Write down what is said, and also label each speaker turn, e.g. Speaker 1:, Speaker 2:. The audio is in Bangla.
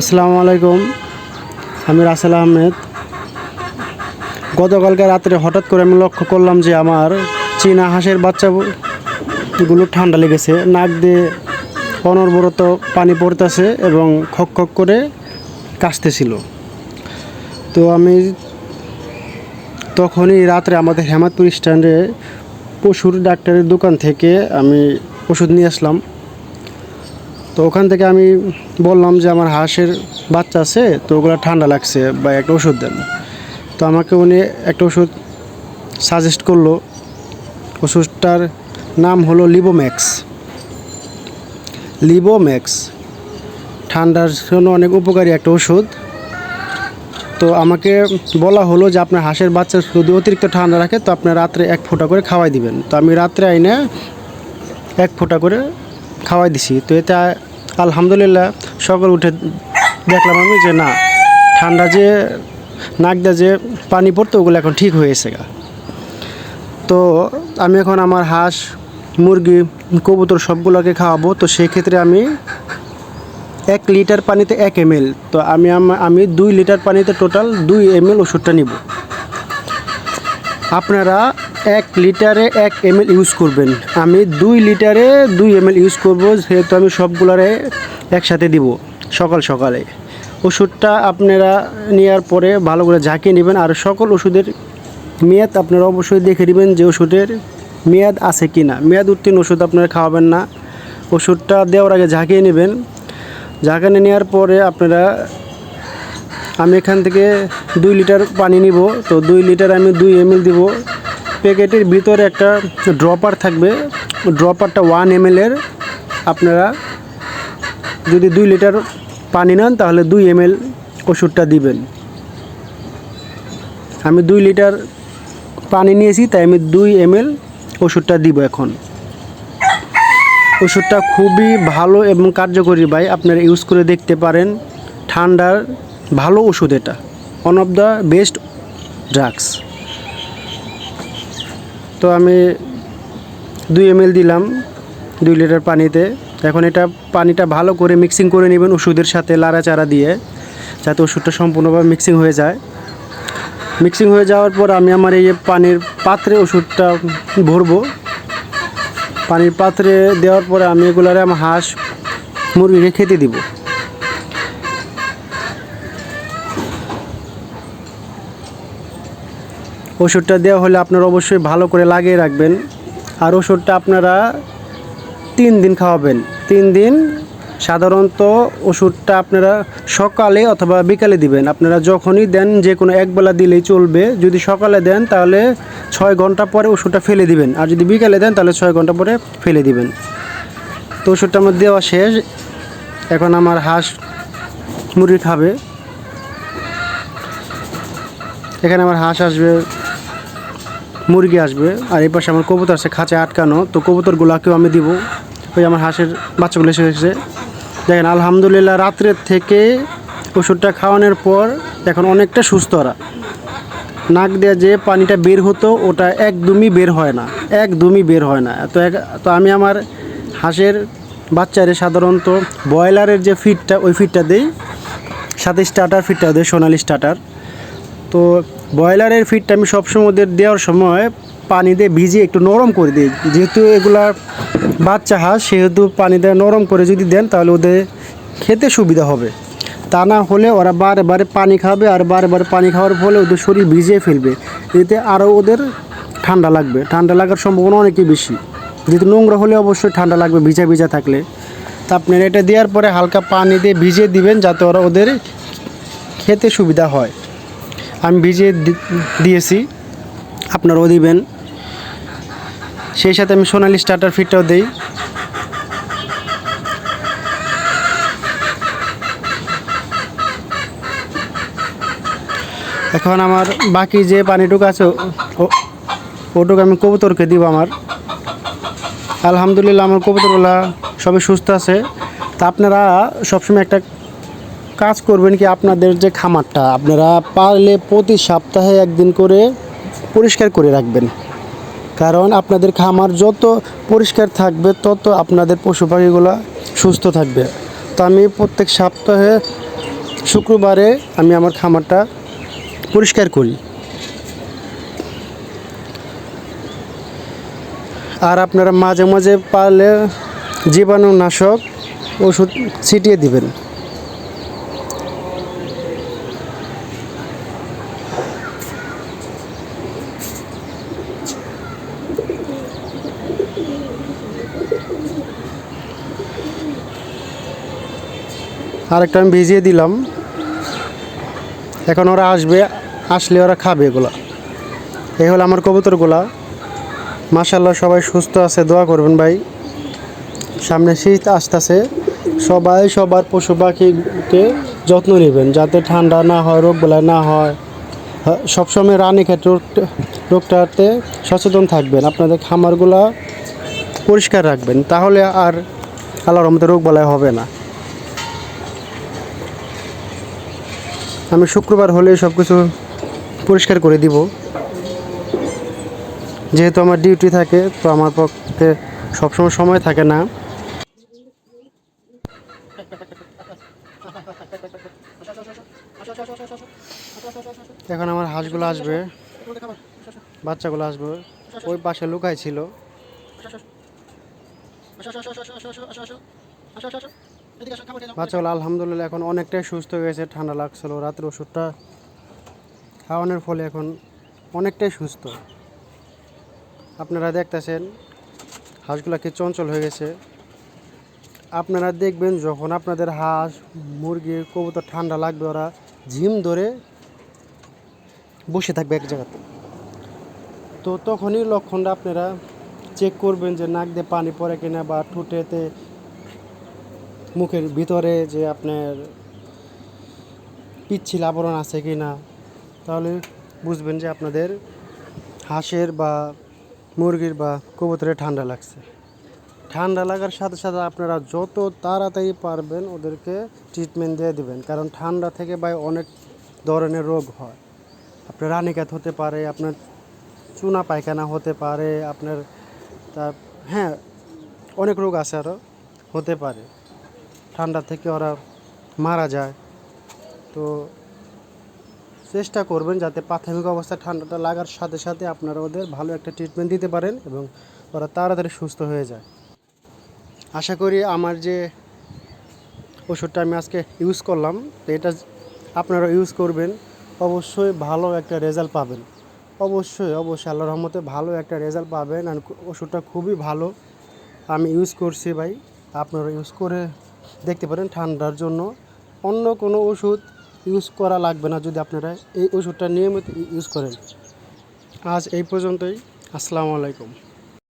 Speaker 1: আসসালামু আলাইকুম। আমি রাসেল আহমেদ। গতকালকে রাত্রে হঠাৎ করে আমি লক্ষ্য করলাম যে আমার চীনা হাঁসের বাচ্চাগুলো ঠান্ডা লেগেছে। নাক দিয়ে অনর্বরত পানি পড়তেছে এবং খক খক করে কাশতেছিল। তো আমি তখনই রাত্রে আমাদের হেমাদপুর স্ট্যান্ডে পশুর ডাক্তারের দোকান থেকে আমি ওষুধ নিয়ে আসলাম। তো ওখান থেকে আমি বললাম যে আমার হাঁসের বাচ্চা আছে, তো ওগুলো ঠান্ডা লাগছে বা একটা ওষুধ দেন। তো আমাকে উনি একটা ওষুধ সাজেস্ট করল। ওষুধটার নাম হলো লিবোম্যাক্স লিবোম্যাক্স ঠান্ডার জন্য অনেক উপকারী একটা ওষুধ। তো আমাকে বলা হলো যে আপনার হাঁসের বাচ্চা যদি অতিরিক্ত ঠান্ডা রাখে, তো আপনি রাত্রে এক ফোঁটা করে খাওয়াই দিবেন। তো আমি রাত্রে আইনে এক ফোঁটা করে খাওয়াই দিছি। তো এতে আলহামদুলিল্লাহ সকাল উঠে দেখলাম আমি যে না, ঠান্ডা যে, নাক দিয়ে যে পানি পড়তো, ওগুলো এখন ঠিক হয়েছে গা। তো আমি এখন আমার হাঁস, মুরগি, কবুতর সবগুলোকে খাওয়াবো। তো সেই ক্ষেত্রে আমি এক লিটার পানিতে এক এম তো আমি আমি দুই লিটার পানিতে টোটাল দুই এম এল ওষুধটা নিব। আপনারা এক লিটারে এক এম ইউজ করবেন। আমি দুই লিটারে দুই এম ইউজ করব, যেহেতু আমি সবগুলারে একসাথে দিব, সকাল সকালে। ওষুধটা আপনারা নেওয়ার পরে ভালো করে ঝাঁকিয়ে নেবেন, আর সকল ওষুধের মেয়াদ আপনারা অবশ্যই দেখে নেবেন যে ওষুধের মেয়াদ আছে কি না মেয়াদ উত্তীর্ণ ওষুধ আপনারা খাওয়াবেন না। ওষুধটা দেওয়ার আগে ঝাঁকিয়ে নেবেন। ঝাঁকানে নেওয়ার পরে আপনারা, আমি এখান থেকে দুই লিটার পানি নিব, তো দুই লিটার আমি দুই এম দিব। প্যাকেটের ভিতরে একটা ড্রপার থাকবে। ড্রপারটা ওয়ান এম এর। আপনারা যদি দুই লিটার পানি নেন, তাহলে দুই এম ওষুধটা দিবেন। আমি দুই লিটার পানি নিয়েছি, তাই আমি দুই এম ওষুধটা দিব এখন। ওষুধটা খুবই ভালো এবং কার্যকরী ভাই, আপনারা ইউজ করে দেখতে পারেন। ঠান্ডার ভালো ওষুধ এটা। One of the best drugs তো আমি দুই এম দিলাম দুই লিটার পানিতে। এখন এটা পানিটা ভালো করে মিক্সিং করে নেবেন ওষুধের সাথে লাড়াচাড়া দিয়ে, যাতে ওষুধটা সম্পূর্ণভাবে মিক্সিং হয়ে যায়। মিক্সিং হয়ে যাওয়ার পর আমি আমার এই পানির পাত্রে ওষুধটা ভরবো। পানির পাত্রে দেওয়ার পরে আমি এগুলারে আমার হাঁস মুরগিকে খেতে দিব। ওষুধটা দেওয়া হলে আপনারা অবশ্যই ভালো করে লাগিয়ে রাখবেন। আর ওষুধটা আপনারা তিন দিন খাওয়াবেন। তিন দিন সাধারণত ওষুধটা আপনারা সকালে অথবা বিকালে দিবেন। আপনারা যখনই দেন যে কোনো একবেলা দিলেই চলবে। যদি সকালে দেন তাহলে ছয় ঘণ্টা পরে ওষুধটা ফেলে দিবেন। আর যদি বিকালে দেন তাহলে ছয় ঘণ্টা পরে ফেলে দিবেন। তো ওষুধটা আমার দেওয়া শেষ। এখন আমার হাঁস মুরগি খাবে। এখানে আমার হাঁস আসবে। মুরগি আসবে, আর এই পাশে আমার কবুতর আছে খাঁচে আটকানো, তো কবুতরগুলোকেও আমি দিব। ওই আমার হাঁসের বাচ্চাগুলো এসে গেছে দেখেন, আলহামদুলিল্লাহ রাত্রের থেকে ওষুধটা খাওয়ানোর পর এখন অনেকটা সুস্থ ওরা। নাক দিয়ে যে পানিটা বের হতো, ওটা একদমই বের হয় না, একদমই বের হয় না। তো এক, তো আমি আমার হাঁসের বাচ্চারে সাধারণত ব্রয়লারের যে ফিডটা ওই ফিডটা দিই, সাথে স্টার্টার ফিডটা দিই, সোনালি স্টার্টার তো ব্রয়লারের ফিডটা আমি সবসময় ওদের দেওয়ার সময় পানি দিয়ে ভিজিয়ে একটু নরম করে দিই। যেহেতু এগুলা বাচ্চা হাঁস, সেহেতু পানি নরম করে যদি দেন তাহলে ওদের খেতে সুবিধা হবে। তা না হলে ওরা বারে বারে পানি খাবে আর বারে বারে পানি খাওয়ার ফলে ওদের শরীর ভিজিয়ে ফেলবে। এতে আরও ওদের ঠান্ডা লাগবে। ঠান্ডা লাগার সম্ভাবনা অনেকই বেশি। যেহেতু নোংরা হলে অবশ্যই ঠান্ডা লাগবে, ভিজা ভিজা থাকলে। তা আপনারা এটা দেওয়ার পরে হালকা পানি দিয়ে ভিজিয়ে দিবেন যাতে ওরা ওদের খেতে সুবিধা হয়। আমি ভিজিয়ে দিয়েছি। আপনারাও দিবেন। সেই সাথে আমি সোনালি স্টার্টার ফিটটাও দিই। এখন আমার বাকি যে পানিটুকু আছে ওটুকু আমি কবুতরকে দিব আমার। আলহামদুলিল্লাহ আমার কবুতরগুলা সবই সুস্থ আছে। তা আপনারা সবসময় একটা কাজ করবেন কি আপনাদের যে খামারটা, আপনারা পারলে প্রতি সপ্তাহে একদিন করে পরিষ্কার করে রাখবেন। কারণ আপনাদের খামার যত পরিষ্কার থাকবে, তত আপনাদের পশু পাখিগুলো সুস্থ থাকবে। তো আমি প্রত্যেক সপ্তাহে শুক্রবারে আমি আমার খামারটা পরিষ্কার করি। আর আপনারা মাঝে মাঝে পারলে জীবাণুনাশক ওষুধ ছিটিয়ে দিবেন। আরেকটা আমি ভিজিয়ে দিলাম। এখন ওরা আসবে আসলে ওরা খাবে এগুলা। এই হলো আমার কবুতরগুলা। মাশাল্লাহ সবাই সুস্থ আছে দোয়া করবেন ভাই। সামনে শীত আসতেছে। সবাই সবার পশু পাখিকে যত্ন নেবেন যাতে ঠান্ডা না হয় রোগ বেলায় না হয়। হ্যাঁ, সবসময় রানী ক্ষেত্রে রোগটাতে সচেতন থাকবেন। আপনাদের খামারগুলা পরিষ্কার রাখবেন। তাহলে আর আল্লাহর রহমতে রোগ বেলায় হবে না। আমি শুক্রবার হলে সব কিছু পরিষ্কার করে দিব। যেহেতু আমার ডিউটি থাকে, তো আমার পক্ষে সবসময় সময় থাকে না। এখন আমার হাঁসগুলো আসবে, বাচ্চাগুলো আসবে, ওই পাশে লুকাই ছিল। বাচ্চাগুলো আলহামদুলিল্লাহ এখন অনেকটাই সুস্থ হয়ে গেছে, ঠান্ডা লাগছিল, রাতের ওষুধটা খাওয়ানোর ফলে এখন অনেকটাই সুস্থ। আপনারা দেখতেছেন, হাঁসগুলা কি চঞ্চল হয়ে গেছে। আপনারা দেখবেন যখন আপনাদের হাঁস, মুরগি, কবুতর ঠান্ডা লাগবে, ওরা ঝিম ধরে বসে থাকবে এক জায়গাতে। তো তখনই লক্ষণটা আপনারা চেক করবেন যে নাক দিয়ে পানি পড়ে কিনা বা ঠোঁটেতে মুখের ভিতরে যে আপনার পিচ্ছিল আবরণ আছে কি না, তাহলে বুঝবেন যে আপনাদের হাঁসের বা মুরগির বা কবুতরের ঠান্ডা লাগছে। ঠান্ডা লাগার সাথে সাথে আপনারা যত তাড়াতাড়ি পারবেন ওদেরকে ট্রিটমেন্ট দিয়ে দেবেন, কারণ ঠান্ডা থেকে ভাই অনেক ধরনের রোগ হয়। আপনার রানিকাত হতে পারে, আপনার চুনা পায়খানা হতে পারে, আপনার তা হ্যাঁ অনেক রোগ আছে আরও হতে পারে। ঠান্ডা থেকে ওরা মারা যায়। তো চেষ্টা করবেন যাতে প্রাথমিক অবস্থায় ঠান্ডাটা লাগার সাথে সাথে আপনারা ওদের ভালো একটা ট্রিটমেন্ট দিতে পারেন এবং ওরা তাড়াতাড়ি সুস্থ হয়ে যায়। আশা করি আমার যে ওষুধটা আমি আজকে ইউজ করলাম, তো এটা আপনারা ইউজ করবেন। অবশ্যই ভালো একটা রেজাল্ট পাবেন। অবশ্যই অবশ্যই আল্লাহ রহমতে ভালো একটা রেজাল্ট পাবেন। আর ওষুধটা খুবই ভালো। আমি ইউজ করছি ভাই, আপনারা ইউজ করে দেখতে পারেন ঠান্ডার জন্য। অন্য কোনো ওষুধ ইউজ করা লাগবে না যদি আপনারা এই ওষুধটা নিয়মিত ইউজ করেন। আজ এই পর্যন্তই। আসসালামু আলাইকুম।